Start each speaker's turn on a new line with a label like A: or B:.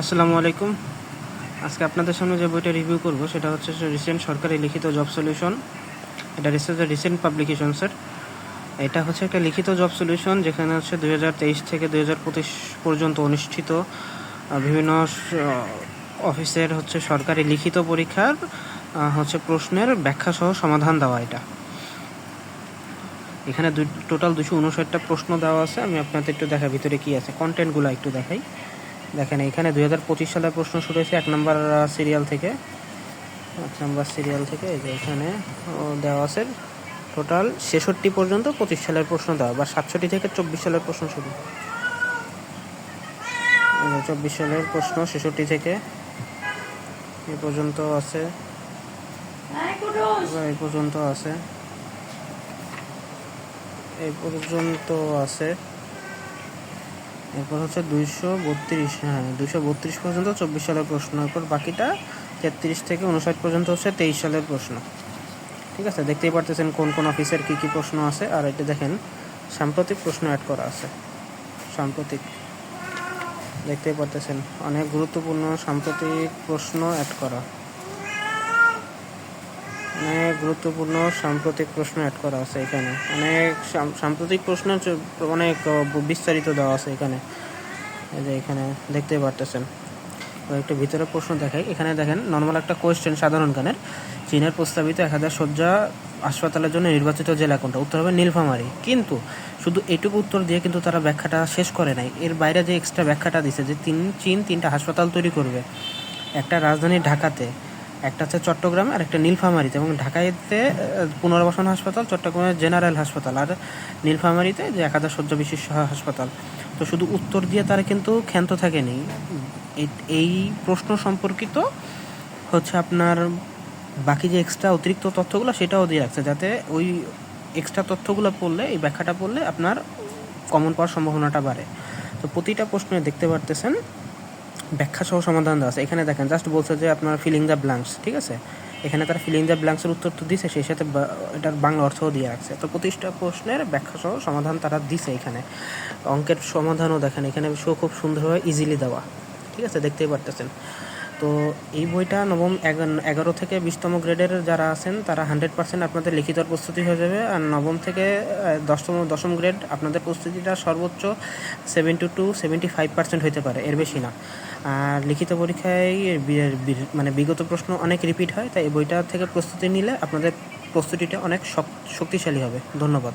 A: আসসালামু আলাইকুম। আজকে আপনাদের সামনে যে বইটা রিভিউ করব, সেটা হচ্ছে রিসেন্ট সরকারি লিখিত জব সলিউশন এটা রিসেন্ট রিসেন্ট পাবলিকেশনসের এটা হচ্ছে একটা লিখিত জব সলিউশন যেখানে হচ্ছে দুই হাজার তেইশ থেকে দুই হাজার পঁচিশ পর্যন্ত অনুষ্ঠিত বিভিন্ন অফিসের হচ্ছে সরকারি লিখিত পরীক্ষার হচ্ছে প্রশ্নের ব্যাখ্যা সহ সমাধান দেওয়া এটা। এখানে টোটাল দুশো উনষাটটা প্রশ্ন দেওয়া আছে। আমি আপনাদের একটু দেখা ভিতরে কি আছে? কন্টেন্টগুলো একটু দেখাই। দেখেন এখানে দুই হাজার পঁচিশ সালের প্রশ্ন শুরু হয়েছে এক নম্বর সিরিয়াল থেকে। এক নম্বর সিরিয়াল থেকে এই যে এখানে দেওয়া আছে। টোটাল ছেষট্টি পর্যন্ত পঁচিশ সালের প্রশ্ন দেওয়া বা সাতষট্টি থেকে চব্বিশ সালের প্রশ্ন শুরু। চব্বিশ সালের প্রশ্ন ছেষট্টি থেকে। এ পর্যন্ত আছে। এই পর্যন্ত আছে। এই পর্যন্ত আছে। এরপর হচ্ছে দুইশো বত্রিশ হ্যাঁ দুইশো বত্রিশ পর্যন্ত চব্বিশ সালের প্রশ্ন, এরপর বাকিটা তেত্রিশ থেকে উনষাট পর্যন্ত হচ্ছে তেইশ সালের প্রশ্ন। ঠিক আছে? দেখতেই পারতেছেন কোন কোন অফিসের কী কী প্রশ্ন আছে, আর এটা দেখেন, সাম্প্রতিক প্রশ্ন অ্যাড করা আছে। সাম্প্রতিক। দেখতেই পারতেছেন, অনেক গুরুত্বপূর্ণ সাম্প্রতিক প্রশ্ন অ্যাড করা। অনেক গুরুত্বপূর্ণ সাম্প্রতিক প্রশ্ন অ্যাড করা আছে এখানে। অনেক সাম- সাম্প্রতিক প্রশ্ন অনেক বিস্তারিত দেওয়া আছে এখানে। এই যে এখানে দেখতেই পারতেছেন। একটু ভিতরে প্রশ্ন দেখাই। এখানে দেখেন নর্মাল একটা কোয়েশ্চেন সাধারণ গানের। চীনের প্রস্তাবিত এক হাজার শয্যা হাসপাতালের জন্য নির্বাচিত জেলা কোনটা? উত্তর হবে নীলফামারী। কিন্তু শুধু এটুকু উত্তর দিয়ে কিন্তু তারা ব্যাখ্যাটা শেষ করে নাই। এর বাইরে যে এক্সট্রা ব্যাখ্যাটা দিছে যে তিন চীন তিনটা হাসপাতাল তৈরি করবে। একটা রাজধানী ঢাকাতে। একটা হচ্ছে চট্টগ্রামে, আর একটা নীলফামারীতে এবং ঢাকাইতে পুনর্বাসন হাসপাতাল, চট্টগ্রামের জেনারেল হাসপাতাল, আর নীলফামারীতে যে এক হাজার বিশিষ্ট হাসপাতাল। তো শুধু উত্তর দিয়ে তারা কিন্তু ক্ষান্ত থাকেনি। এই প্রশ্ন সম্পর্কিত হচ্ছে আপনার বাকি যে এক্সট্রা অতিরিক্ত তথ্যগুলো সেটাও দিয়ে রাখছে, যাতে ওই এক্সট্রা তথ্যগুলো পড়লে, এই ব্যাখ্যাটা পড়লে আপনার কমন পাওয়ার সম্ভাবনাটা বাড়ে। তো প্রতিটা প্রশ্নে দেখতে পারতেছেন। ব্যাখ্যা সহ সমাধান দেওয়া আছে। এখানে দেখেন জাস্ট বলছে যে আপনার ফিলিং দ্য ব্ল্যাঙ্কস ঠিক আছে? এখানে তারা ফিলিং দ্য ব্ল্যাঙ্কসের উত্তর তো দিছে, সেই সাথে এটার বাংলা অর্থও দিয়ে রাখছে। তো প্রতিষ্ঠা প্রশ্নের ব্যাখ্যা সহ সমাধান তারা দিছে এখানে। অঙ্কের সমাধানও দেখেন, এখানে শো খুব সুন্দরভাবে ইজিলি দেওয়া। ঠিক আছে? দেখতেই পারতেছেন। তো এই বইটা নবম এগারো থেকে বিশতম গ্রেডের যারা আছেন, তারা হান্ড্রেড পার্সেন্ট আপনাদের লিখিত প্রস্তুতি হয়ে যাবে। আর নবম থেকে দশম দশম গ্রেড আপনাদের প্রস্তুতিটা সর্বোচ্চ seventy two seventy five percent হতে পারে, এর বেশি না। আর লিখিত পরীক্ষায় মানে বিগত প্রশ্ন অনেক রিপিট হয়, তাই এই বইটা থেকে প্রস্তুতি নিলে আপনাদের প্রস্তুতিটা অনেক শক্তিশালী হবে। ধন্যবাদ।